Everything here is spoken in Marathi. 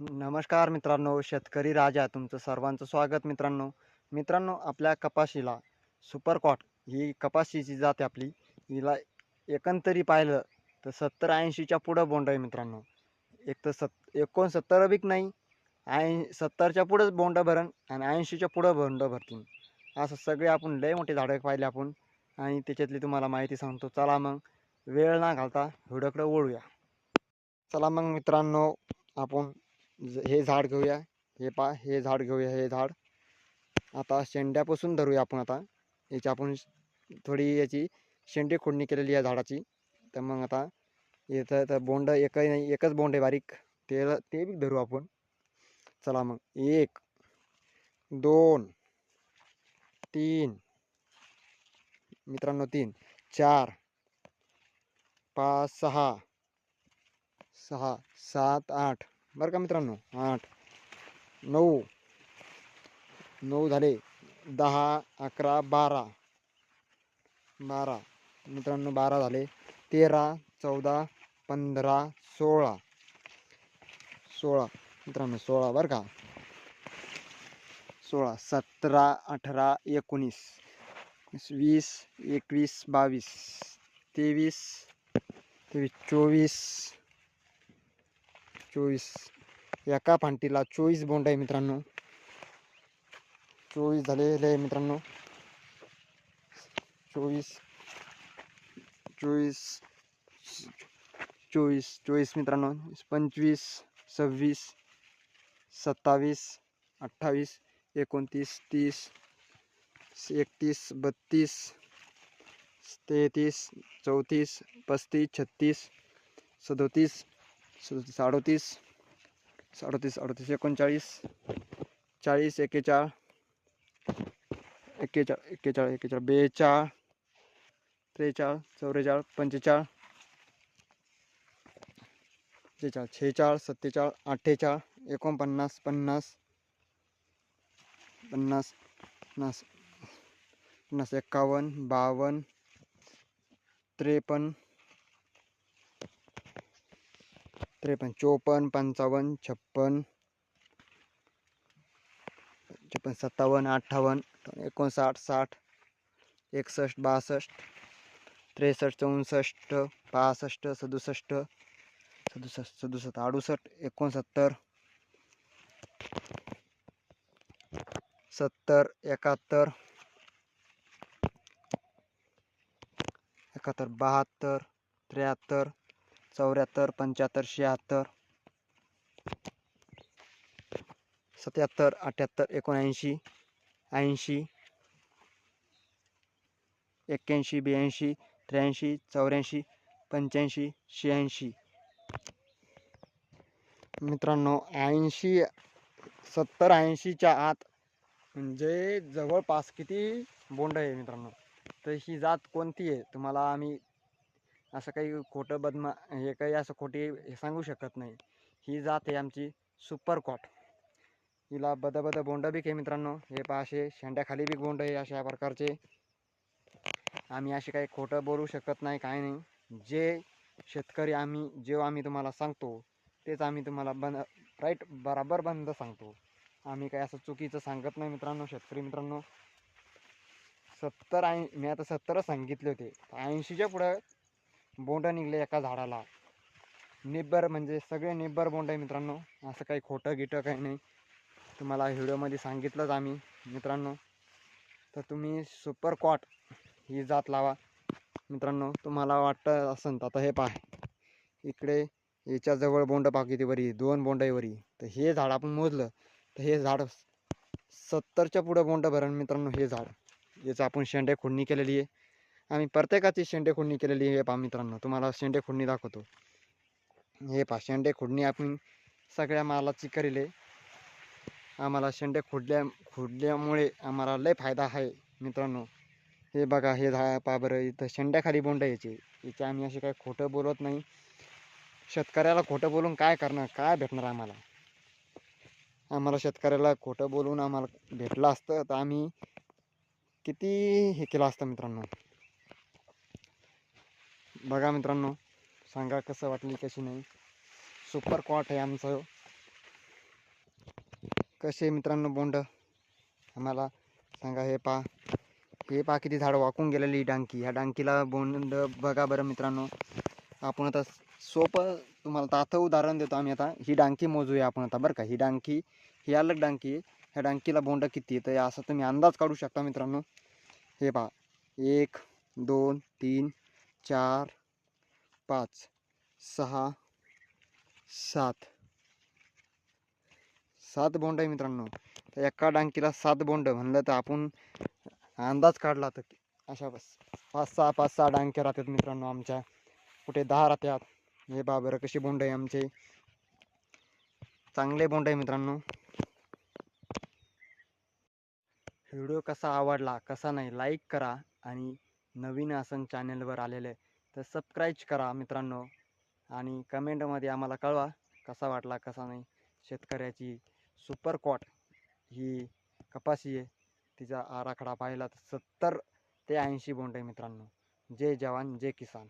नमस्कार मित्रांनो शेतकरी राजा तुमचं सर्वांचं स्वागत मित्रांनो. मित्रांनो आपल्या कपाशीला सुपरकॉट ही कपाशीची जात आहे आपली. हिला एकंदरी पाहिलं तर सत्तर ऐंशीच्या पुढं बोंड आहे मित्रांनो. एक तर सत् एकोणसत्तर बिक नाही ऐं सत्तरच्या पुढंच बोंड भरण आणि ऐंशीच्या पुढं बोंड भरतील. असं सगळे आपण लय मोठे झाडं पाहिले आपण आणि त्याच्यातली तुम्हाला माहिती सांगतो. चला मग वेळ ना घालता व्हिडिओकडे ओढूया चला मग मित्रांनो आपण हे झाड घेऊया. हे पा हे झाड घेऊया हे झाड. आता शेंड्यापासून धरूया आपण आता. याची आपण थोडी याची शेंडी खोडणी केलेली आहे झाडाची. तर मग आता इथं तर बोंड एकही नाही एकच बोंड आहे बारीक. ते ते बी धरू आपण. चला मग. एक दोन तीन. मित्रांनो तीन चार पाच सहा. सहा सात आठ. बरं का मित्रांनो? आठ नऊ नऊ झाले दहा अकरा बारा. बारा. मित्रांनो बारा झाले. तेरा चौदा पंधरा सोळा. सोळा. मित्रांनो सोळा बरं का? सोळा सतरा अठरा एकोणीस. वीस एकवीस बावीस. तेवीस तेवीस चोवीस चोवीस. एका फांटीला चोवीस बोंड आहे मित्रांनो. चोवीस झालेले आहे मित्रांनो. चोवीस. चोवीस. चोवीस. चोवीस मित्रांनो. पंचवीस सव्वीस सत्तावीस अठ्ठावीस एकोणतीस तीस एकतीस बत्तीस तेहतीस चौतीस पस्तीस छत्तीस सदोतीस सदोतीस अडोतीस अडोतीस अडोतीस एकोणचाळीस चाळीस एक्केचाळ एक्केचाळ एक्केचाळ एक्केचाळ बेचाळ त्रेचाळ चौवेचाळ पंचेचाळ त्रेचाळ छेचाळ सत्तेचाळ अठ्ठेचाळ एकोणपन्नास पन्नास पन्नास पन्नास पन्नास एक्कावन्न बावन्न त्रेपन्न त्रेपन्न चोपन्न पंचावन्न छप्पन छप्पन सत्तावन्न अठ्ठावन्न एकोणसाठ साठ एकसष्ट बासष्ट त्रेसष्ट चौसष्ट पासष्ट सदुसष्ट सदुसष्ट सदुसष्ट अडुसष्ट एकोणसत्तर सत्तर एकाहत्तर एकाहत्तर बहात्तर त्र्याहत्तर चौऱ्याहत्तर पंच्याहत्तर शहात्तर सत्याहत्तर अठ्याहत्तर एकोणऐंशी ऐंशी एक्क्याऐंशी ब्याऐंशी त्र्याऐंशी चौऱ्याऐंशी पंच्याऐंशी शहाऐंशी. मित्रांनो ऐंशी सत्तर ऐंशीच्या आत म्हणजे जवळपास किती बोंड आहे मित्रांनो? तर ही जात कोणती आहे? तुम्हाला आम्ही असं काही खोटं बदमा हे काही असं खोटी हे सांगू शकत नाही. ही जात आहे आमची सुपर कॉट हिला बदबद बोंड बी आहे मित्रांनो. हे पहा असे शेंड्याखाली बी बोंड आहे अशा प्रकारचे. आम्ही असे काही खोटं बोलू शकत नाही काय नाही. जे शेतकरी आम्ही जे आम्ही तुम्हाला सांगतो तेच आम्ही तुम्हाला बंद राईट बराबर बंद सांगतो. आम्ही काही असं चुकीचं सांगत नाही मित्रांनो शेतकरी मित्रांनो. सत्तर ऐं मी आता सत्तरच सांगितले होते. ऐंशीच्या पुढं बोंड निघले एका झाडाला. निब्बर म्हणजे सगळे निब्बर बोंड आहे मित्रांनो. असं काही खोटं गिटं काही नाही. तुम्हाला व्हिडिओमध्ये सांगितलंच आम्ही मित्रांनो. तर तुम्ही सुपर कॉट ही जात लावा. मित्रांनो तुम्हाला वाटतं असं तर आता हे पहा. इकडे याच्याजवळ बोंड पाकितीवरी वरी. दोन बोंड आहे वरी. तर हे झाड आपण मोजलं. तर हे झाड सत्तरच्या पुढं बोंड भरण मित्रांनो हे झाड. याचं आपण शेंडे खुडणी केलेली आहे. आम्ही प्रत्येकाची शेंडे खुडणी केलेली हे पहा मित्रांनो तुम्हाला शेंडे खुडणी दाखवतो. हे पहा शेंडे खुडणी आपण सगळ्या मालाची करेल आम्हाला शेंडे खुडल्या खुडल्यामुळे आम्हाला लय फायदा आहे मित्रांनो. हे बघा हे झा पा बरं इथं शेंड्याखाली बोंड यायचे. याचे आम्ही असे काही खोटं बोलत नाही. शेतकऱ्याला खोटं बोलून काय करणार काय भेटणार आम्हाला? आम्हाला शेतकऱ्याला खोटं बोलून आम्हाला भेटलं असतं तर आम्ही किती हे केलं असतं मित्रांनो? बघा मित्रांनो सांगा कसं वाटली कशी नाही. सुपर कॉट आहे आमचं. कसे मित्रांनो बोंड? आम्हाला सांगा हे पा हे पा किती झाड वाकून गेलेली ही डांकी. ह्या डांकीला बोंड बघा बरं मित्रांनो. आपण आता सोपं तुम्हाला ताथं उदाहरण देतो आम्ही आता. ही डांकी मोजूया आपण आता बरं का? ही डांकी ही अलग डांकी आहे. ह्या डांकीला बोंड किती आहे? तर असं तुम्ही अंदाज काढू शकता मित्रांनो. हे पहा एक दोन तीन चार पाच सहा सात. सात बोंड आहे मित्रांनो. तर एका डांकीला सात बोंड म्हणलं तर आपण अंदाज काढला तर अशा बस. पाच सहा पाच सहा डांक्या राहतात मित्रांनो आमच्या. कुठे दहा राहतात. हे बा बरं कशी बोंड आहे आमचे. चांगले बोंड आहे मित्रांनो. व्हिडिओ कसा आवडला कसा नाही लाईक करा आणि नवीन आसन चॅनलवर आलेले तर सबस्क्राईब करा मित्रांनो. आणि कमेंटमध्ये आम्हाला कळवा कसा वाटला कसा नाही. शेतकऱ्याची सुपर कॉट ही कपाशी आहे. तिचा आराखडा पाहिला तर सत्तर ते ऐंशी बोंड आहे मित्रांनो. जय जवान जय किसान.